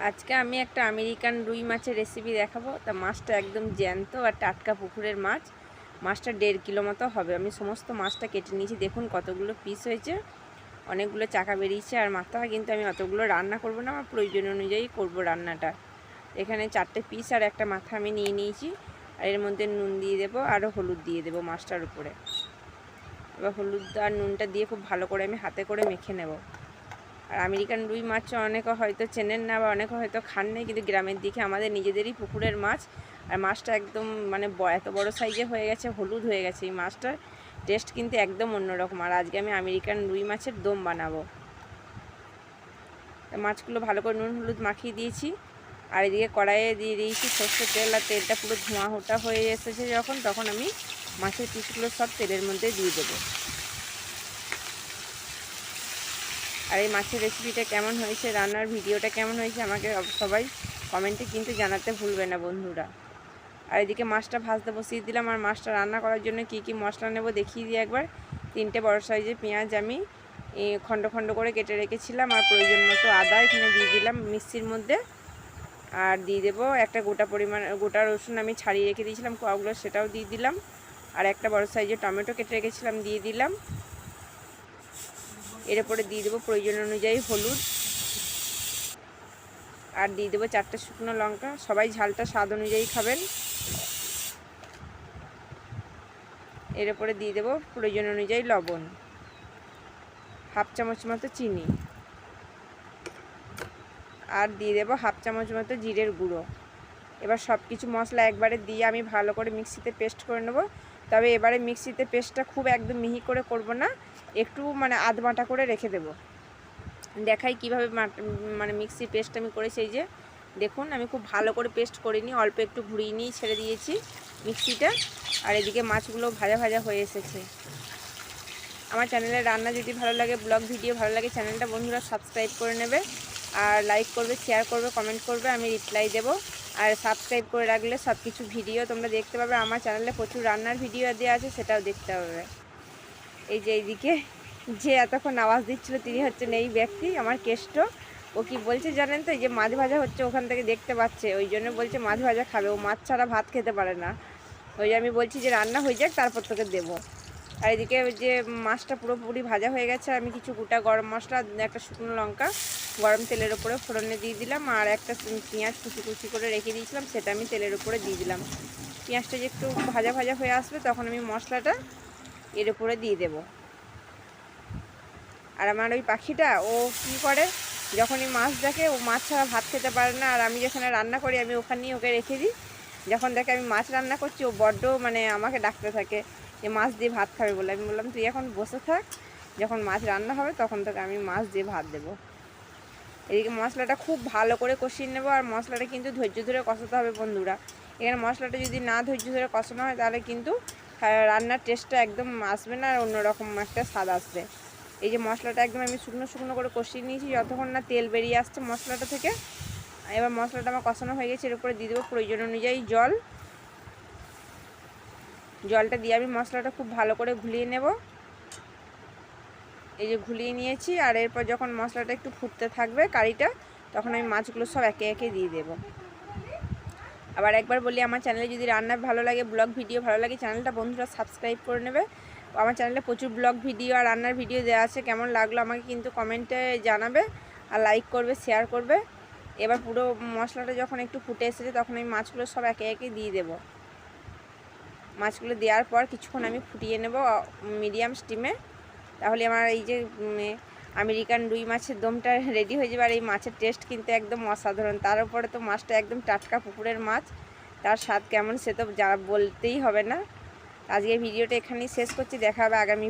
আজকে আমি একটা আমেরিকান রুই মাছের রেসিপি দেখাবো। তা মাছটা একদম জ্যান্ত আর টাটকা পুকুরের মাছ। মাছটা দেড় কিলো মতো হবে। আমি সমস্ত মাছটা কেটে নিয়েছি। দেখুন কতগুলো পিস হয়েছে। অনেকগুলো চাকা বেরিয়েছে আর মাথা। কিন্তু আমি অতগুলো রান্না করব না। আমার প্রয়োজন অনুযায়ী করব রান্নাটা। এখানে চারটে পিস আর একটা মাথা আমি নিয়ে নিয়েছি। আর এর মধ্যে নুন দিয়ে দেবো আরও হলুদ দিয়ে দেবো মাছটার উপরে। এবার হলুদ আর নুনটা দিয়ে খুব ভালো করে আমি হাতে করে মেখে নেব। আর আমেরিকান রুই মাছ অনেকে হয়তো চেনেন না বা অনেকে হয়তো খান নাই, কিন্তু গ্রামের দিকে আমাদের নিজেদেরই পুকুরের মাছ। আর মাছটা একদম মানে এত বড় সাইজে হয়ে গেছে, হলুদ হয়ে গেছে। এই মাছটার টেস্ট কিন্তু একদম অন্যরকম। আর আজকে আমি আমেরিকান রুই মাছের দম বানাবো। মাছগুলো ভালো করে নুন, হলুদ মাখিয়ে দিয়েছি। আর এদিকে কড়াইয়ে দিয়ে দিয়েছি সর্ষের তেল। আর তেলটা পুরো ধোঁয়া হোটা হয়ে এসেছে যখন, তখন আমি মাছের পিসগুলো সব তেলের মধ্যে দিয়ে দেবো। আর এই মাছের রেসিপিটা কেমন হয়েছে, রান্নার ভিডিওটা কেমন হয়েছে আমাকে সবাই কমেন্টে কিন্তু জানাতে ভুলবে না বন্ধুরা। আর এদিকে মাছটা ভাজতে বসিয়ে দিলাম, আর মাছটা রান্না করার জন্য কি কি মশলা নেব দেখিয়ে দিই একবার। তিনটে বড় সাইজের পেঁয়াজ আমি খণ্ড খণ্ড করে কেটে রেখেছিলাম, আর প্রয়োজন মতো আদা এখানে দিয়ে দিলাম মিক্সির মধ্যে। আর দিয়ে দেবো একটা গোটা পরিমাণ, গোটা রসুন আমি ছাড়িয়ে রেখে দিয়েছিলাম কোয়াগুলো সেটাও দিয়ে দিলাম। আর একটা বড় সাইজের টমেটো কেটে রেখেছিলাম, দিয়ে দিলাম। এর উপরে দিয়ে দেবো, প্রয়োজন অনুযায়ী হলুদ। আর দিয়ে দেবো চারটে শুকনো লঙ্কা। সবাই ঝালটা স্বাদ অনুযায়ী খাবেন। এর উপরে দিয়ে দেবো প্রয়োজন অনুযায়ী লবণ। হাফ চামচ মতো চিনি। আর দিয়ে দেবো হাফ চামচ মতো জিরের গুঁড়ো। এবার সব কিছু মশলা একবারে দিয়ে আমি ভালো করে মিক্সিতে পেস্ট করে নেব। তবে এবারে মিক্সিতে পেস্টটা খুব একদম মিহি করে করব না। একটু মানে আধ বাটা করে রেখে দেবো। দেখাই কীভাবে মানে মিক্সির পেস্ট আমি করেছি যে। দেখুন, আমি খুব ভালো করে পেস্ট করিনি, অল্প একটু ঘুরিয়ে নিয়ে ছেড়ে দিয়েছি মিক্সিটা। আর এদিকে মাছগুলো ভাজা ভাজা হয়ে এসেছে। আমার চ্যানেলে রান্না যদি ভালো লাগে, ব্লগ, ভিডিও ভালো লাগে, চ্যানেলটা বন্ধুরা সাবস্ক্রাইব করে নেবে। আর লাইক করবে, শেয়ার করবে, কমেন্ট করবে, আমি রিপ্লাই দেবো। আর সাবস্ক্রাইব করে রাখলে সব কিছু ভিডিও তোমরা দেখতে পাবে। আমার চ্যানেলে প্রচুর রান্নার ভিডিও দেওয়া আছে, সেটাও দেখতে পাবে এই যে এইদিকে যে এতক্ষণ আওয়াজ দিচ্ছিল তিনি হচ্ছেন এই ব্যক্তি, আমার কেষ্ট। ও কি বলছে জানেন তো? এই যে মাছ ভাজা হচ্ছে ওখান থেকে দেখতে পাচ্ছে। ওই জন্য বলছে মাছ ভাজা খাবে। ও মাছ ছাড়া ভাত খেতে পারে না। ওই যে আমি বলছি যে রান্না হয়ে যাক, তারপর তোকে দেবো। আর এদিকে যে মাছটা পুরোপুরি ভাজা হয়ে গেছে। আমি কিছু গোটা গরম মশলা, একটা শুকনো লঙ্কা, গরম তেলের ওপরে ফোড়নে দিয়ে দিলাম। আর একটা পেঁয়াজ কুচি কুচি করে রেখে দিয়েছিলাম। সেটা আমি তেলের উপরে দিয়ে দিলাম। পেঁয়াজটা যে একটু ভাজা ভাজা হয়ে আসবে, তখন আমি মশলাটা এর উপরে দিয়ে দেবো। আর আমার ওই পাখিটা, ও কী করে? যখনই মাছ দেখে, ও মাছ ছাড়া ভাত খেতে পারে না। আর আমি যেখানে রান্না করি, আমি ওখানেই ওকে রেখে দিই। যখন দেখে আমি মাছ রান্না করছি, ও বড্ড মানে আমাকে ডাকতে থাকে যে, মাছ দিয়ে ভাত খাবে বলে। আমি বললাম, তুই এখন বসে থাক। যখন মাছ রান্না হবে, তখন তোকে আমি মাছ দিয়ে ভাত দেবো। এদিকে মশলাটা খুব ভালো করে কষিয়ে নেব। আর মশলাটা কিন্তু ধৈর্য ধরে কষাতে হবে বন্ধুরা। এখানে মশলাটা যদি না ধৈর্য ধরে কষানো হয়, তাহলে কিন্তু রান্নার টেস্টটা একদম আসবে না, আর অন্যরকম একটা স্বাদ আসবে। এই যে মশলাটা একদম আমি শুকনো শুকনো করে কষিয়ে নিয়েছি, যতক্ষণ না তেল বেরিয়ে আসছে মশলাটা থেকে। এবার মশলাটা আমার কষানো হয়ে গেছে, এর উপরে দিয়ে দেবো প্রয়োজন অনুযায়ী জল। জলটা দিয়ে আমি মশলাটা খুব ভালো করে ঘুলিয়ে নেব। এই যে ঘুলিয়ে নিয়েছি, আর এরপর যখন মশলাটা একটু ফুটতে থাকবে কারিটা, তখন আমি মাছগুলো সব একে একে দিয়ে দেবো। আবার একবার বলি, আমার চ্যানেলে যদি রান্না ভালো লাগে ব্লগ ভিডিও ভালো লাগে চ্যানেলটা বন্ধুরা সাবস্ক্রাইব করে নেবে। আমার চ্যানেলে প্রচুর ব্লগ ভিডিও আর রান্নার ভিডিও দেওয়া আছে, কেমন লাগল আমাকে কিন্তু কমেন্টে জানাবে আর লাইক করবে শেয়ার করবে। এবার পুরো মশলাটা যখন একটু ফুটে এসেছে, তখন আমি মাছগুলো সব একে একে দিয়ে দেবো। মাছগুলো দেওয়ার পর কিছুক্ষণ আমি ফুটিয়ে নেব মিডিয়াম স্টিমে তাহলে আমার এই যে আমেরিকান রুই মাছের দমটা রেডি হয়ে যাবে আর এই মাছের টেস্ট কিন্তু একদম অসাধারণ। তার উপরে তো মাছটা একদম টাটকা পুকুরের মাছ। তার স্বাদ কেমন সে তো যা বলতেই হবে না। আজকে ভিডিওটা এখানেই শেষ করছি। দেখা হবে আগামী